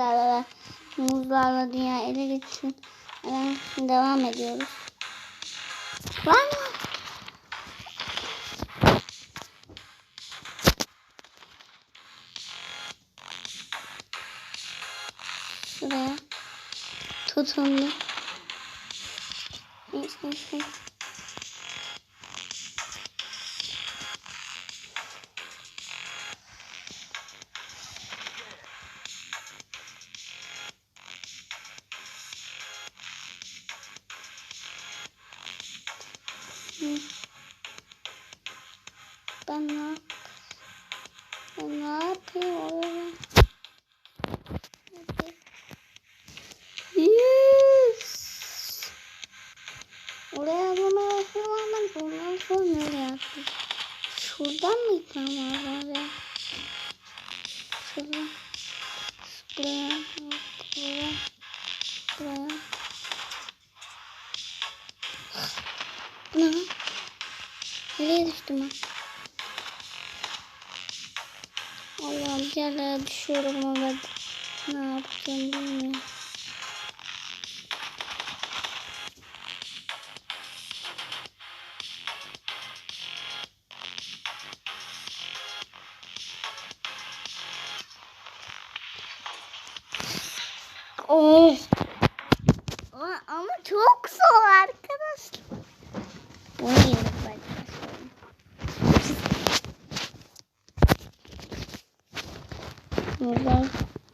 bizlerle muzlarla dünya ele geçsin. Devam ediyoruz. Var mı? Şuraya tutundu. Ben ne yap- Ben ne yapıyorum? Yes. Oraya bunu yapamadım. Ondan sonra nereye yaptım? Şuradan mı var ya? Şuradan. Buraya. Buraya. Buraya. Ne? Nereye düştüm ben? Bir yerlere düşüyorum ama ben ne yapacağım bilmiyorum. Buradan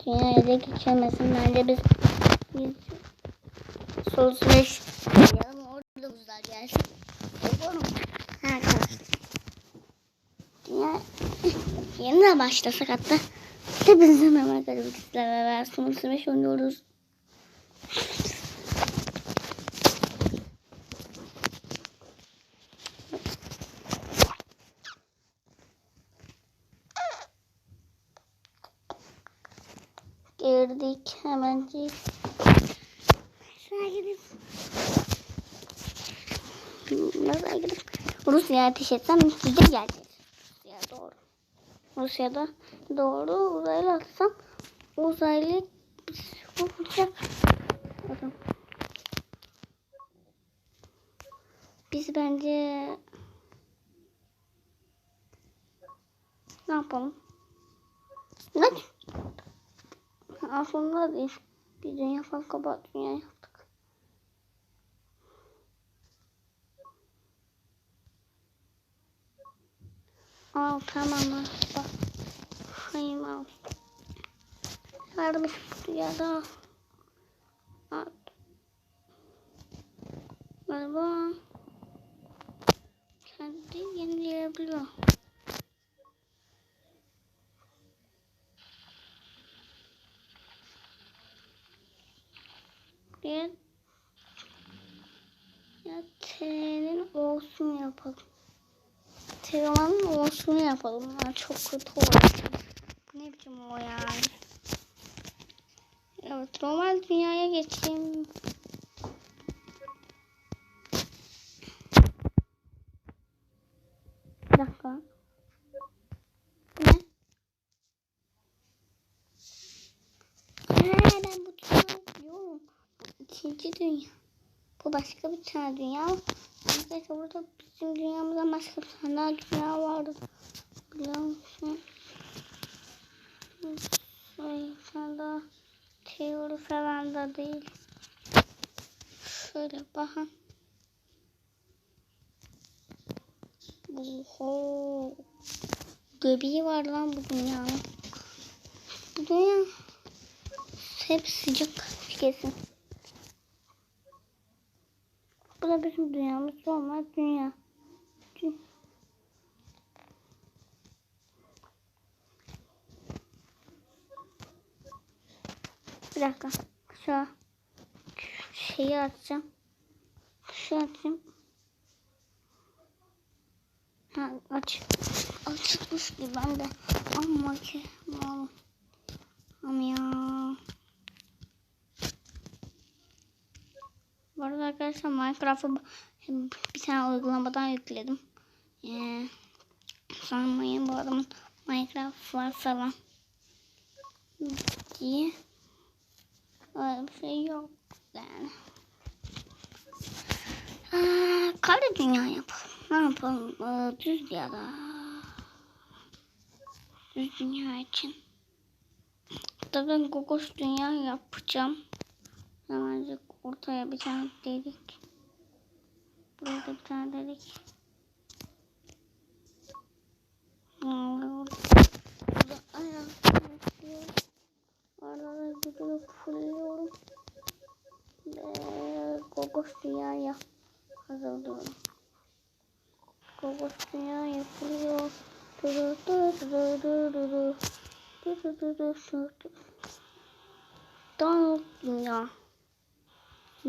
dünyaya da geçemesin. Bence biz biz sol süreç yapalım. Orada buzlar gelsin. Olur mu? Arkadaşlar. Dünya yeniden başlasak hatta. Hepinize merhaba arkadaşlar. Son süreç oynuyoruz. Gidip. Nasıl gidip? Rusya'ya ateş etsem size gelecek. Rusya doğru. Rusya'da doğru uzaylı atsam uzaylı vuracak. Biz bence ne yapalım? Ne? Aslında. Bir dünya falan kapat dünya yaptık. Al tamam bak. Hayır al. Varmış bu dünyada. At. Galiba kendi yenileyebiliyor. Bir ya T'nin olsun yapalım. Teoman'ın olsun yapalım. Ya çok kötü oldu. Ne biçim o yani. Evet normal dünyaya geçeyim. Bir dakika. Ne? Ha, ben bu dünyayı biliyorum. Bu ikinci dünya. Bu başka bir tane dünya. Arkadaşlar burada bizim dünyamızdan başka bir tane daha dünya vardı. Biliyor musun? Şey, sen daha teori falan da değil. Şöyle bakın. Oho. Göbeği var lan bu dünyanın. Bu dünya hep sıcak kesin. Bu da bizim dünyamız normal dünya. Dü- Bir dakika. Şu şeyi açacağım. Şu açayım. Ha, aç. Açılmış gibi ben de. Ama ki. Ama ya. Bu arada arkadaşlar Minecraft'ı bir tane uygulamadan yükledim. Ee, sanmayın bu adamın Minecraft var falan diye. Öyle bir şey yok yani. Aa, kare dünya yapalım. Ne yapalım? Ee, düz ya da düz dünya için. Hatta ben gogoş dünya yapacağım. Hemencik ortaya bir tane delik. Buraya da bir tane delik. Burada ayak yapıyorum. Araları güdülü fulluyorum. Ve gogoş dünyaya hazırlıyorum. Gogoş dünya yapılıyor. Duru duru duru duru duru. Duru duru duru duru. Donald dünya.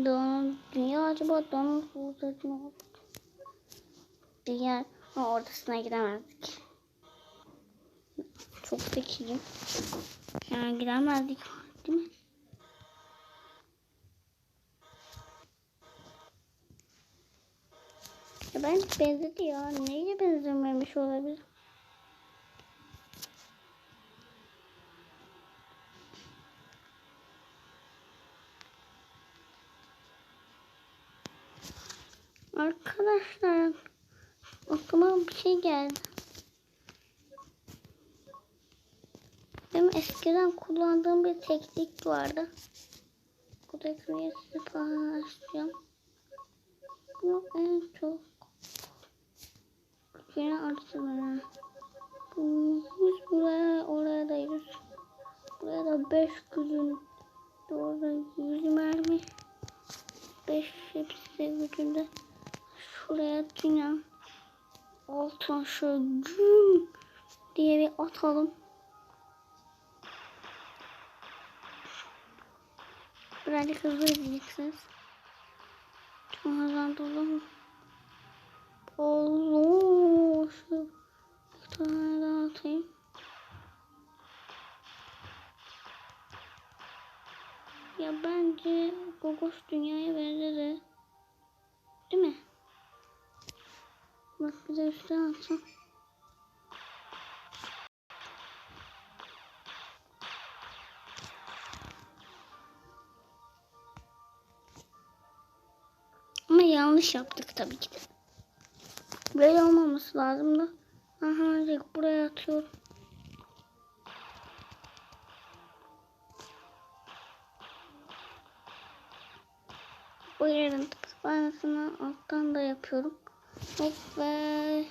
Donald dünya acaba Donald burada ne oldu? Dünya ortasına gidemezdik. Çok zekiyim. Yani gidemezdik değil mi? Ya ben benzedi ya. Neyle benzememiş olabilir? Arkadaşlar aklıma bir şey geldi. Benim eskiden kullandığım bir teknik vardı. Bu tekniği size paylaşacağım. Bu en çok yine arası bana. Biz buraya oraya da yüz. Buraya da beş gücün. Orada yüz mermi. Beş hepsi de gücünde. Şuraya dünya. Altına şöyle güm diye bir atalım. Birazcık hızlı izleyeceksiniz. Çok hızlandırdım. Allah şu bir tane daha atayım. Ya bence Gogos dünyaya Bak bir de üstüne atsam. Ama yanlış yaptık tabii ki de. Böyle olmaması lazımdı. Aha direkt buraya atıyorum. Bu yerin tıpkı aynısını alttan da yapıyorum. Ve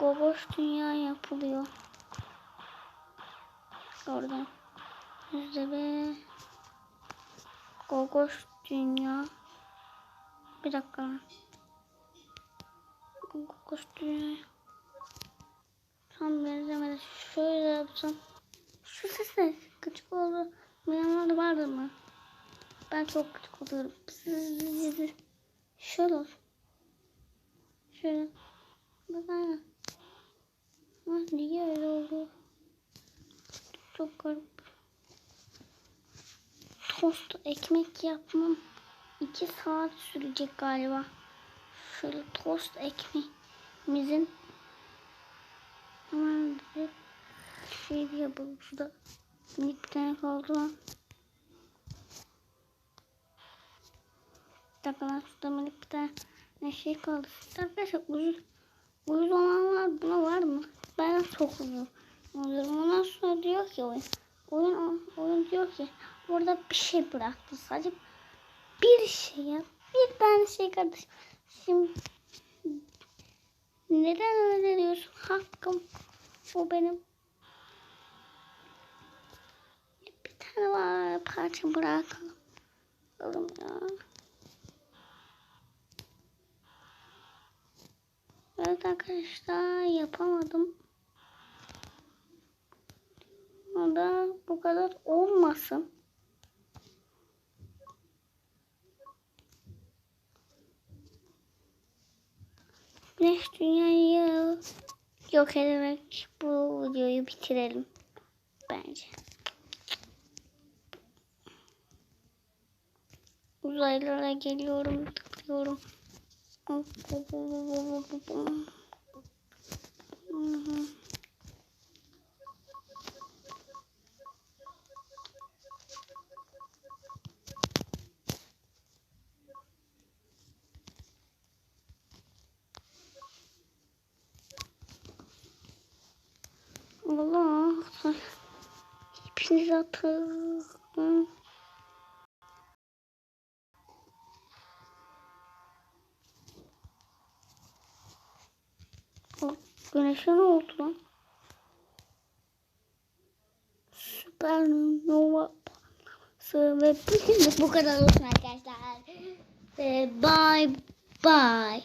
Gogoş dünya yapılıyor. Oradan. Yüzde be. Gogoş dünya. Bir dakika. Gogoş dünya. Tam benzemedi. Şöyle yapsam. Şu ses ne? Küçük oldu. Beyanlarda vardı mı? Ben çok küçük oluyorum. Şöyle olsun. Şöyle. Bak aynen. Ama niye öyle oldu? Çok garip. Tost ekmek yapmam iki saat sürecek galiba. Şöyle tost ekmeğimizin hemen bir şey yapalım. Şurada bir tane kaldı. Bir dakika lan şurada bir tane ne şey kaldı. Arkadaşlar uyuz, uyuz olanlar buna var mı? Ben çok uzun. Ondan sonra diyor ki oyun. Oyun, oyun diyor ki burada bir şey bıraktı. Sadece bir şey yap. Bir tane şey kardeşim. Şimdi neden öyle diyorsun? Hakkım. O benim. Bir tane var parça bırakalım. Oğlum ya. Evet arkadaşlar yapamadım. O da bu kadar olmasın. Güneş dünyayı yok ederek bu videoyu bitirelim. Bence. Uzaylılara geliyorum, tıklıyorum. Allah. Hepinize atalım. Güneşe ne oldu lan? Süpernova ve bu kadar olsun arkadaşlar. Bye bye.